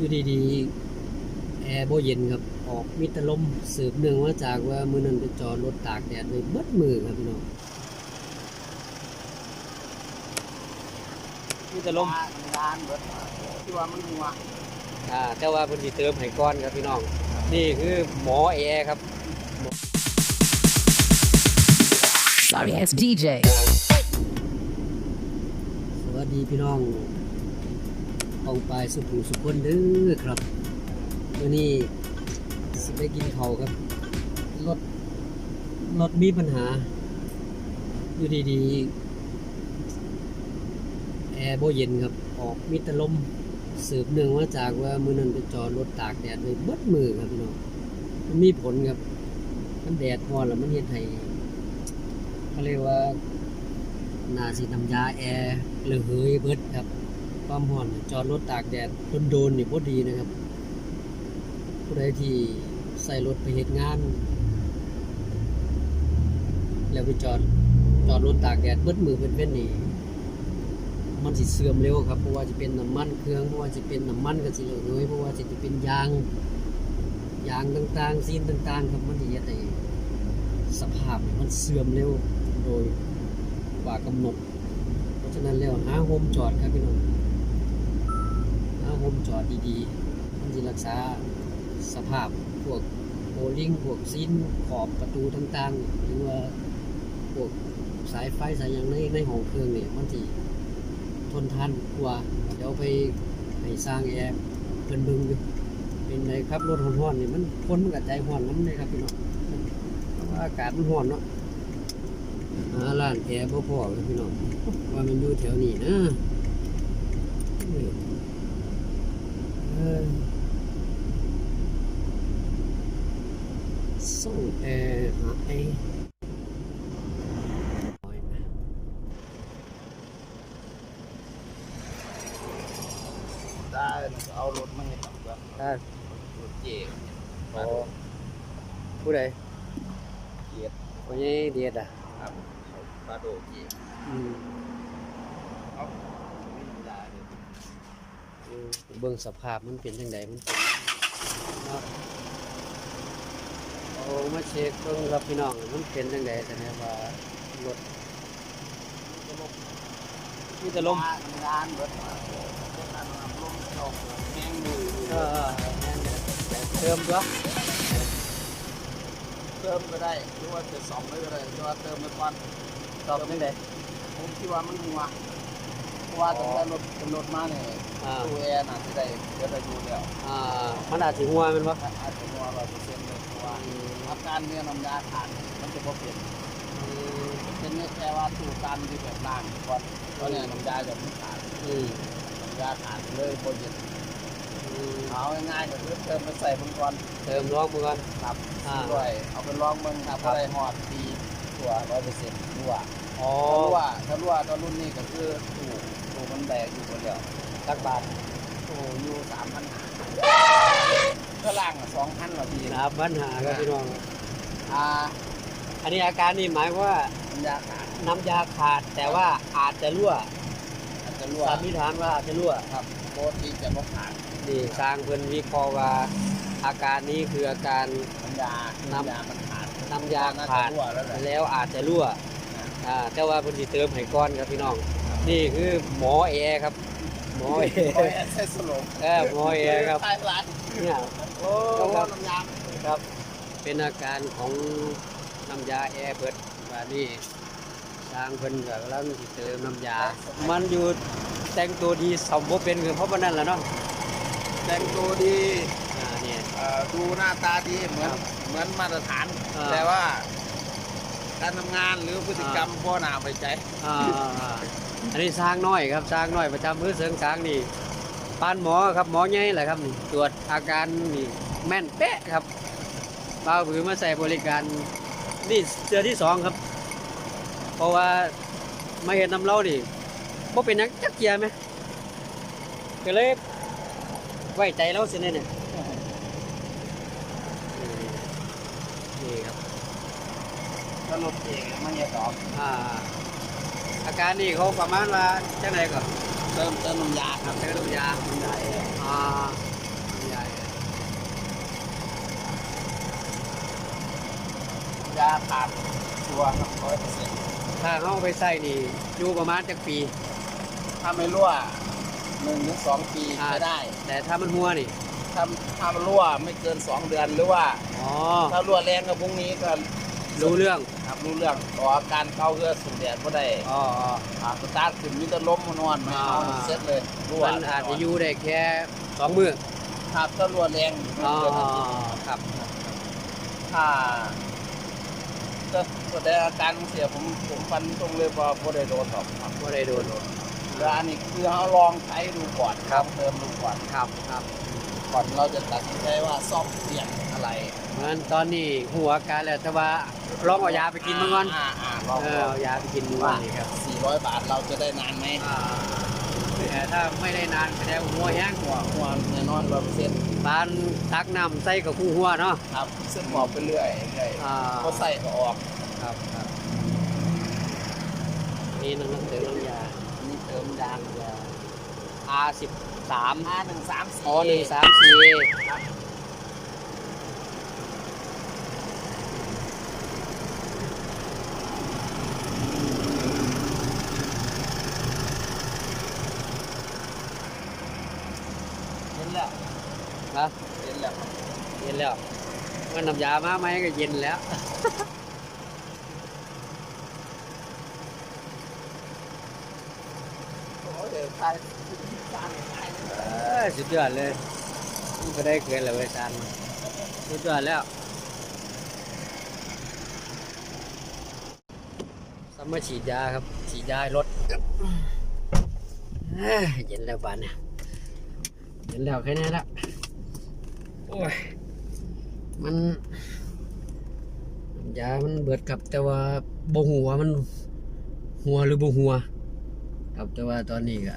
อยู่ดีๆ แอร์โบเย็นครับ ออกมิตรลมสืบเนื่องมาจากว่ามือนั้นไปจอดรถตากแดดเลยเบิดมือครับพี่น้องมิตรลมร้านเบิดที่ว่ามันหัวอ่าแต่ว่าเพิ่นสิเติมให้ก่อนครับพี่น้อง นี่คือหมอแอร์ครับ Sorry ass DJ. สวัสดีพี่น้อง อองปลายสุขุมสุขคนเด้อครับวันนี้สิไปกินเขาครับรถรถมีปัญหา อยู่ดีๆ แอร์โบเย็นครับ ออกมิตรลมสืบเนื่องมาจากว่ามือนั้นไปจอดรถตากแดดเลยเบิดมือครับพี่น้องมันมีผลครับ มันแดดร้อแล้วมันเฮ็ดให้เขาเรียกว่านาสิน้ำยาแอร์ระเหยเบิดครับ ความร้อนจอดรถตากแดดโดนๆนี่บ่ดีนะครับ ผู้ใดที่ใส่รถไปเฮ็ดงาน แล้วไปจอดจอดรถตากแดดเบิดมือเป็นเว้นนี่มันสิเสื่อมเร็วครับเพราะว่าจะเป็นน้ำมันเครื่องเพราะว่าจะเป็นน้ำมันก็สิระเหยเพราะว่าจะเป็นยางยางต่างๆซีนต่างๆครับมันสิเฮ็ดให้สภาพมันเสื่อมเร็วโดยกว่ากำหนด เพราะฉะนั้นแล้วหาโฮมจอดครับพี่น้อง หาโฮมจอดดีๆ มันจะรักษาสภาพพวกโบลิ่งพวกซีนขอบประตูต่างๆ หรือว่าพวกสายไฟสายอย่างในในห้องเครื่องเนี่ยมันจะทนทานกว่าเดี๋ยวไปให้สร้างแอร์เพิ่นเบิ่งอยู่เป็นไงครับรถร้อนๆนี่มันคนมันกับใจร้อนน้ำเลยครับพี่น้องเพราะว่าอากาศมันร้อนเนาะหาร้านแอร์บ่พอเลยพี่น้องว่ามันอยู่แถวนี้นะ เออส่งแอร์หาไอ้ได้เอารถมาให้ เบิ่งสภาพมันเป็นจังไดมันเป็นเนาะโอ้มาเช็คเบิ่งครับพี่น้องมันเป็นจังไดแต่เนี่ยว่ารถมีแต่ลมร้านเบิดร้านลมตกแห้งมือเออเติมตัวเติมก็ได้หรือว่าจะสองเลยก็ได้หรือว่าเติมไปก่อนตอบจังไดผมคิดว่ามันหัวเพราะว่าตั้งแต่รถเป็นรถมาเนี่ย อ่าตู้แอร์น่ะจะได้เดี๋ยวได้ดูแล้วอ่ามันอาจสิหัวแมันบ่อาจจะหัวร้อยเปอร์เซ็นต์เลยเพราะว่าอาการเนี่ยน้ำยาขาดมันจะบ่เปลี่ยนเป็นแค่ว่าถูกการที่แบบล่างก่อนเพราะเนี่ยน้ำยาจะไม่ขาดอืมน้ำยาขาดเลยบนเย็นอืมเอาง่ายๆก็คือเติมไปใส่บนก่อนเติมร้องมือก่อน ครับอ่า ด้วยเอาไปลองเบิ่งครับอะไรหอดดีตัวร้อยเปอร์เซ็นต์รั่ว อ๋อถ้ารั่วถ้ารั่วถ้ารุ่นนี้ก็คือถูกถูกมันแบกอยู่คนเดียวตักบาทถูกอยู่สามพันหาก็ล่างสองพันกว่าปีนะนะครับปัญหาครับพี่น้อง อ่าอันนี้อาการนี่หมายความว่าน้ำยาขาดน้ำยาขาดแต่ว่าอาจจะรั่วอาจจะรั่วสันนิษฐานว่าอาจจะรั่ว ครับโคตรที่จะบ่ขาดนี่สร้างเพิ่นวิเคราะห์ว่าอาการนี้คืออาการ น้ำยาน้ำ น้ำยามันขาดน้ำยาน่จะขาดรั่วแล้วแหละแล้วอาจจะรั่ว อ่าแต่ว่าเพิ่นสิเติมให้ก่อนครับพี่น้อง นี่คือหมอแอร์ครับ หมอแอร์โอ้ยใส่สลบเออหมอแอร์ครับใช่ร้านเนี่ยโอ้ครับน้ำยาครับ เป็นอาการของน้ำยาแอร์เบิดว่านี่สร้างเพิ่นก็กำลังสิเติมน้ำยา มันอยู่แต่งตัวดีสมบ่เป็นคือเพราะว่านั่นแหละเนาะแต่งตัวดีอ่าเนี่ย เอ่อดูหน้าตาดีเหมือนครับเหมือนมาตรฐาน อ่า แต่ว่า การทำงานหรือพฤติกรรมพ่อหนาไปใจอ่าอ่าอันนี้สร้างน้อยครับสร้างน้อยประจำพื้นเสริงสร้างนี่ปานหมอครับหมอใหญ่แหละครับนี่ตรวจอาการนี่แม่นเป๊ะครับเปล่าผือมาใส่บริการนี่เจอที่สองครับ เพราะว่ามาเห็นน้ำเล่านี่บ่เป็นหยังจักเกียร์ไหมก็เลยไว้ใจเราเสิเนี่ยเนี่ยนี่ครับ สรุปเองมันเนี่ยตอบอ่าอาการนี่เขาประมาณว่าจังไหนก่อนเติมเติมน้ยาครับเติมน้ยาน้ำยาเอ่าน้ำยาเอยาขาดตัวครับร้อยเปอร์เซ็นต์ถ้าเขาไปใส่นี่อยู่ประมาณจักปี ถ้าไม่รั่วหนึ่งถึงสองปีอ่ก็ได้ แต่ถ้ามันหัวนี่ถ้าถ้ามันรั่วไม่เกินสองเดือนหรือว่า อ๋อถ้ารั่วแรงก็พรุ่งนี้ก็ รู้เรื่องครับรู้เรื่องต่ออาการเข้าเพื่อสูดแดดก็ได้อ๋ออ๋ออ่าสตาร์ทขึ้นมีแต่ล้มนอนไม่เอาอ่าเซ็ตเลยรั่วมันอาจจะอยู่ได้แค่สองมือครับถ้ารั่วแรงไม่อ๋อเกินอาทิตย์ครับถ้าจะแสดงอาการเสียผมผมฟันตรงเลยว่าบ่ได้โดนหรอกครับก็ได้โดนแล้วอันนี้คือเราลองใช้ดูก่อนครับเติมดูก่อนครับครับ ก่อนเราจะตัดสินใจว่าซ่อมเปลี่ยนอะไรเพราะฉะนั้นตอนนี้หัวอาการแล้วแต่ว่าลองเอายาไปกินมาก่อนอ่าอ่าลองเออเอายาไปกินมาก่อนนี่ครับสี่ร้อยบาทเราจะได้นานไหมอ่าแต่ถ้าไม่ได้นานแสดงว่าหัวแห้งหัวหัวแน่นอนร้อยเปอร์เซ็นต์บานตักน้ำใส่กับคู่หัวเนาะครับซึ่งบอกไปเรื่อยเรื่อยอ่าก็ใส่ก็ออกครับครับนี่น้ำเติมน้ำยานี่เติมยางยา R สิบ สามห้าหนึ่งสามสี่อ๋อหนึ่งสามสี่เห็นแล้วนะเห็นแล้วเย็นแล้วมันน้ำยามาไหมก็เย็นแล้ว โอ้ยเดี๋ยวใช้จานใช้เลยเอ้ ยสุดยอดเลยมันก็ได้เกินเลยเว้ยจานสุดยอดแล้วสมมาฉีดยาครับ ฉีดยารถเย็นแล้วบานเนี่ยเย็นแล้วแค่นี้ละโอ้ย มัน ยา มันเบิดครับแต่ว่าบ่หัวมัน หัวหรือบ่หัว ครับแต่ว่าตอนนี้ก็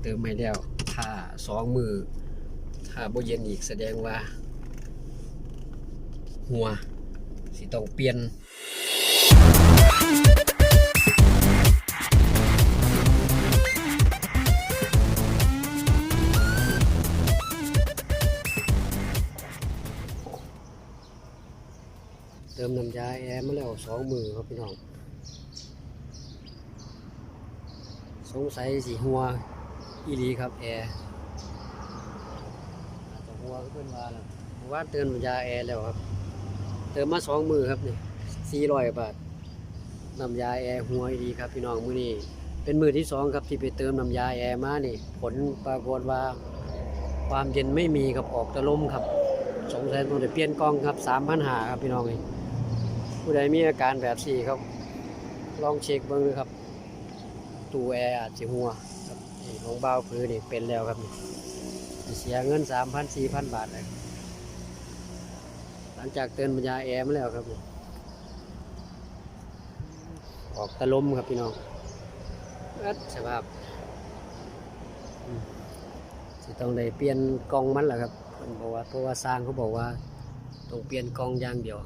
เติมไม่แล้ว สองมือถ้าบ่เย็นอีกแสดงว่า หัว สิต้องเปลี่ยนเติมน้ำยาแอร์มาแล้วสองมือครับพี่น้อง สงสัยสีหัวอีหลีครับแอร์ หัวก็เพิ่นว่าแล้วว่าเติมน้ำยาแอร์แล้วครับ เติมมาสองมือครับนี่สี่ร้อยบาทน้ำยาแอร์หัวอีครับพี่น้องมือนี้เป็นมือที่สองครับที่ไปเติมน้ำยาแอร์มานี่ผลปรากฏว่า ความเย็นไม่มีครับออกตะลมครับสงสัยต้องได้เปลี่ยนกล้องครับสามพันหาครับพี่น้องนี่ผู้ใดมีอาการแบบสี่ครับ ลองเช็คเบิ่งดูครับ ตูแอร์อาจจะหัวครับของเบาพื้นนี่เป็นแล้วครับนี่ เสียเงินสามพันสี่พันบาทเลยหลังจากเตือนปัญญาแอร์มาแล้วครับ ออกตะลมครับพี่น้องอิ้นสภาพต้องได้เปลี่ยนกองมันแหละครับเพิ่นบอกว่าเพราะว่าสร้างเขาบอกว่าต้องเปลี่ยนกองอย่างเดียว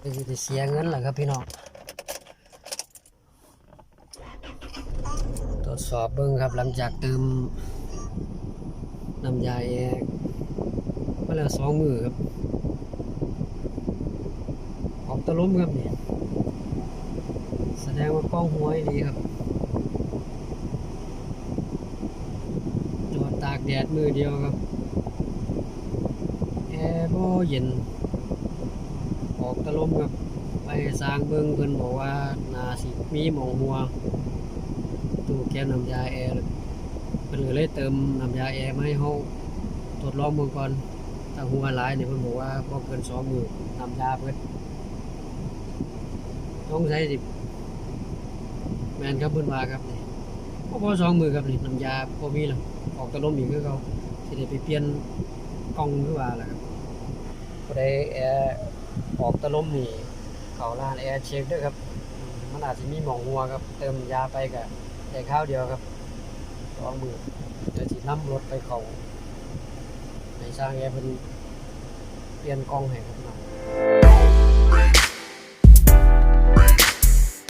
ก็จะเสียเงินแหละครับพี่น้อง รวจสอบเบิ้งครับ หลังจากเติมน้ำยาแอร์มาแล้วสองมือครับ ออกตะล้มครับเนี่ยแสดงว่ากล้องหัวให้ดีครับจอดตากแดดมือเดียวครับแอร์บ่เย็น ออกตะลมครับ ไปสร้างเบิ่งเพิ่นบอกว่านาสิมีหมองหัว แก้น้ำยาแอร์เพิ่นก็เลยเติมน้ำยาแอร์มาให้เฮาทดลองเบิ่งก่อนถ้าหัวหลายนี่เพิ่นบอกว่าบ่เกิน2มื้อน้ำยาเพิ่นต้องใช้สิแม่นครับเพิ่นว่าครับนี่บ่พอ2มื้อครับนี่น้ำยาบ่มีแล้วออกตะลมอีกคือเก่าสิได้ไปเปลี่ยนกล่องคือว่าล่ะครับบ่ได้แอร์ออกตะลมนี่เขาร้านแอร์เช็คด้วยครับมันอาจจะมีหมองหัวครับ เติมยาไปกับ แต่ข้าวเดียวครับสองมือเดี๋ยวสินำรถไปเขาในสร้างแอร์เพิ่นเปลี่ยนกล้องให้ครับน้อง